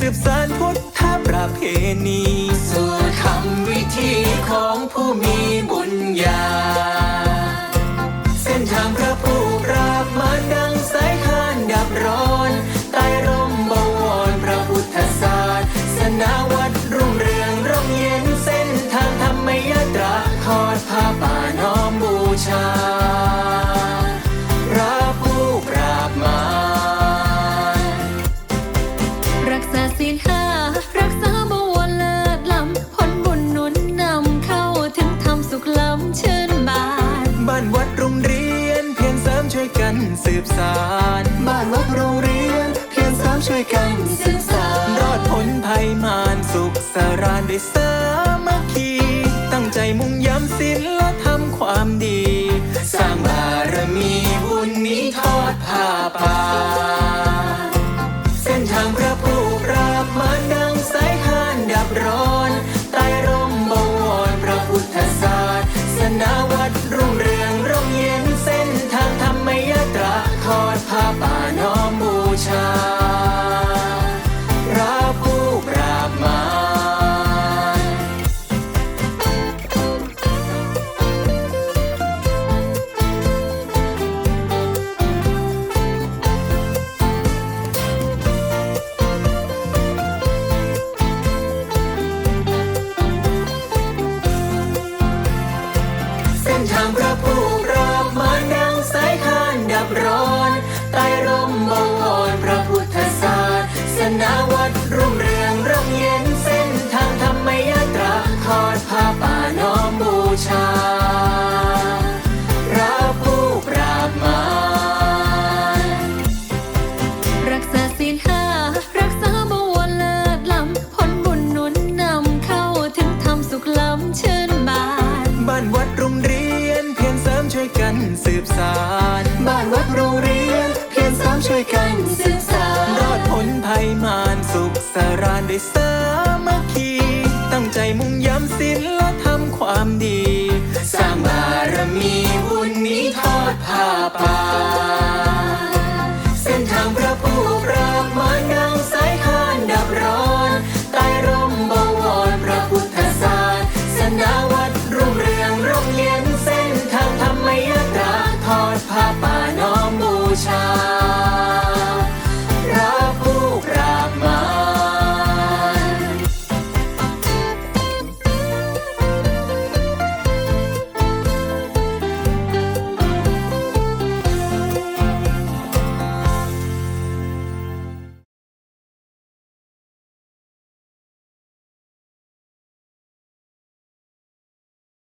สืบสานพุทธประเพณีสู่คำวิธีของผู้มีบุญญา เส้นทางพระผู้ปราบมารดังสายทานดับร้อนใต้ร่มบวรพระพุทธศาสนาวัดรุ่งเรืองร่มเย็นเส้นทางธรรมยตราทอดผ้าป่าน้อมบูชา สืบสารบ้านวัดโรงเรียนเพียงสามช่วยกันสืบสารรอดพ้นภัยมารสุขสารานด้เสริ ทางพระผู้ปราบมารดังสายคานดับร้อน ใต้ร่มบวรพระพุทธศาสนาวัดรุ่งเรืองร่มเย็นเส้นทางธรรมยาตราทอดผ้าป่าน้อมบูชา ช่วยกันสืบสานรอดพ้นภัยมารสุขสารานด้สามัคคี ตั้งใจมุ่งย้ำศีลและทำความดี สร้างบารมีบุญนี้ทอดผ้าป่าเส้นทางพระผู้ปราบมาางสายคานดัร้อนใต้ร่มบวรพระพุทธศาสนาวัดรุ่งเรืองร่มเย็นเส้นทางธรรมยตรทอดผาป่าน้อมบูชา